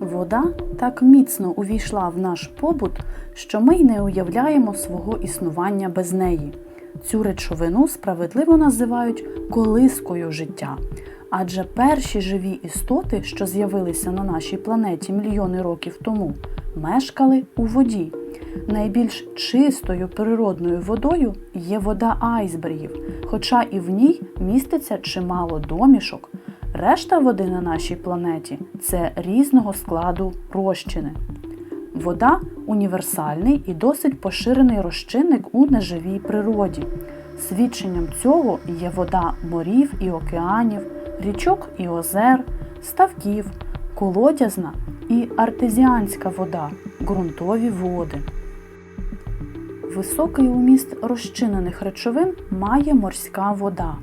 Вода так міцно увійшла в наш побут, що ми й не уявляємо свого існування без неї. Цю речовину справедливо називають колискою життя. Адже перші живі істоти, що з'явилися на нашій планеті мільйони років тому, мешкали у воді. Найбільш чистою природною водою є вода айсбергів, хоча і в ній міститься чимало домішок. Решта води на нашій планеті це різного складу розчини. Вода універсальний і досить поширений розчинник у неживій природі. Свідченням цього є вода морів і океанів, річок і озер, ставків, колодязна і артезіанська вода, ґрунтові води. Високий уміст розчинених речовин має морська вода.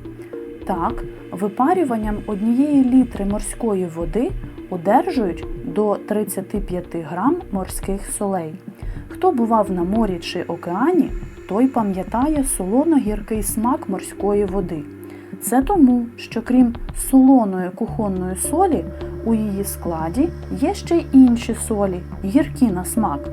Так, випарюванням однієї літри морської води одержують до 35 грам морських солей. Хто бував на морі чи океані, той пам'ятає солоно-гіркий смак морської води. Це тому, що крім солоної кухонної солі, у її складі є ще й інші солі, гіркі на смак.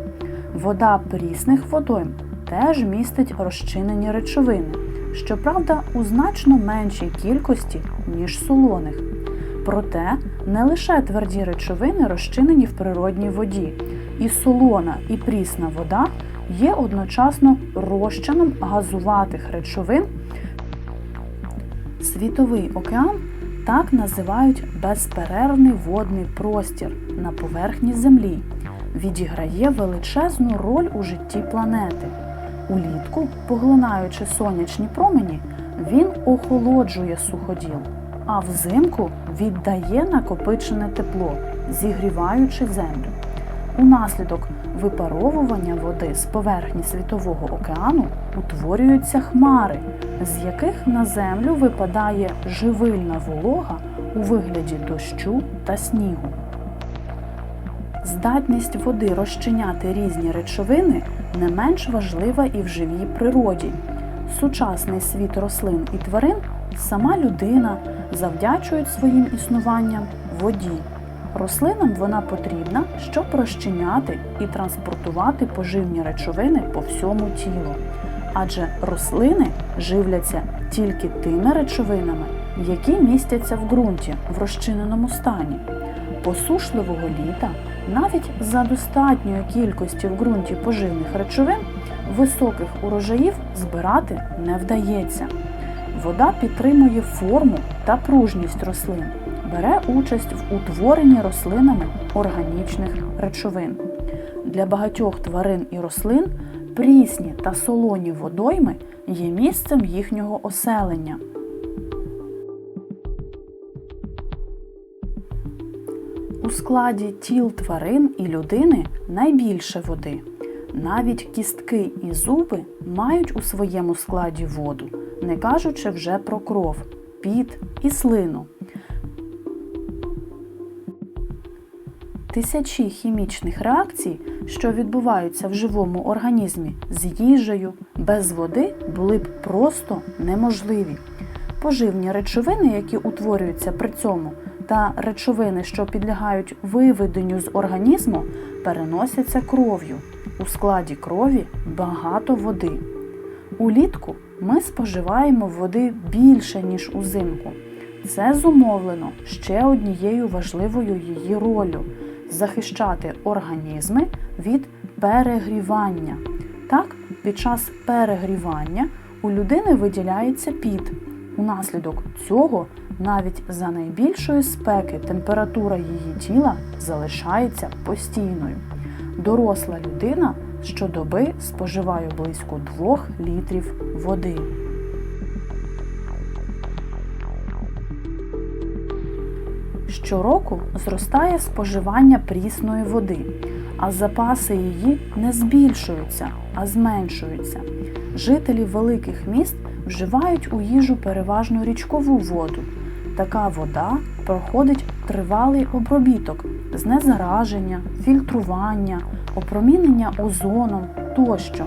Вода прісних водойм теж містить розчинені речовини, щоправда, у значно меншій кількості, ніж солоних. Проте не лише тверді речовини розчинені в природній воді, і солона, і прісна вода є одночасно розчином газуватих речовин. Світовий океан так називають безперервний водний простір на поверхні Землі, відіграє величезну роль у житті планети. Улітку, поглинаючи сонячні промені, він охолоджує суходіл, а взимку віддає накопичене тепло, зігріваючи землю. Унаслідок випаровування води з поверхні Світового океану утворюються хмари, з яких на землю випадає живильна волога у вигляді дощу та снігу. Здатність води розчиняти різні речовини не менш важлива і в живій природі. Сучасний світ рослин і тварин, сама людина завдячують своїм існуванням воді. Рослинам вона потрібна, щоб розчиняти і транспортувати поживні речовини по всьому тілу. Адже рослини живляться тільки тими речовинами, які містяться в ґрунті в розчиненому стані. Посушливого літа навіть за достатньої кількості в ґрунті поживних речовин високих урожаїв збирати не вдається. Вода підтримує форму та пружність рослин, бере участь в утворенні рослинами органічних речовин. Для багатьох тварин і рослин прісні та солоні водойми є місцем їхнього оселення. У складі тіл тварин і людини найбільше води. Навіть кістки і зуби мають у своєму складі воду, не кажучи вже про кров, піт і слину. Тисячі хімічних реакцій, що відбуваються в живому організмі з їжею, без води були б просто неможливі. Поживні речовини, які утворюються при цьому, та речовини, що підлягають виведенню з організму, переносяться кров'ю. У складі крові багато води. Улітку ми споживаємо води більше, ніж узимку. Це зумовлено ще однією важливою її ролью захищати організми від перегрівання. Так, під час перегрівання у людини виділяється піт. Унаслідок цього навіть за найбільшої спеки температура її тіла залишається постійною. Доросла людина щодоби споживає близько 2 літрів води. Щороку зростає споживання прісної води, а запаси її не збільшуються, а зменшуються. Жителі великих міст вживають у їжу переважно річкову воду. Така вода проходить тривалий обробіток, знезараження, фільтрування, опромінення озоном тощо.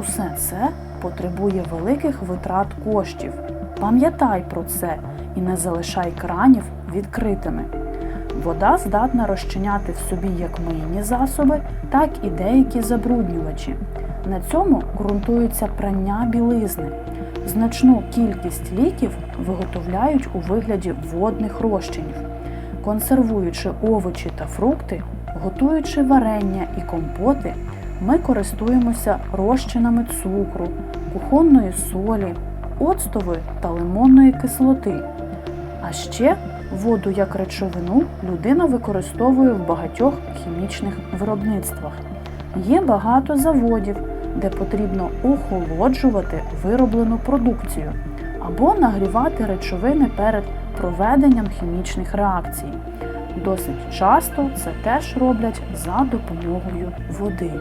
Усе це потребує великих витрат коштів. Пам'ятай про це і не залишай кранів відкритими. Вода здатна розчиняти в собі як мийні засоби, так і деякі забруднювачі. На цьому ґрунтується прання білизни. Значну кількість ліків виготовляють у вигляді водних розчинів. Консервуючи овочі та фрукти, готуючи варення і компоти, ми користуємося розчинами цукру, кухонної солі, оцтової та лимонної кислоти. А ще воду як речовину людина використовує в багатьох хімічних виробництвах. Є багато заводів, де потрібно охолоджувати вироблену продукцію або нагрівати речовини перед проведенням хімічних реакцій. Досить часто це теж роблять за допомогою води.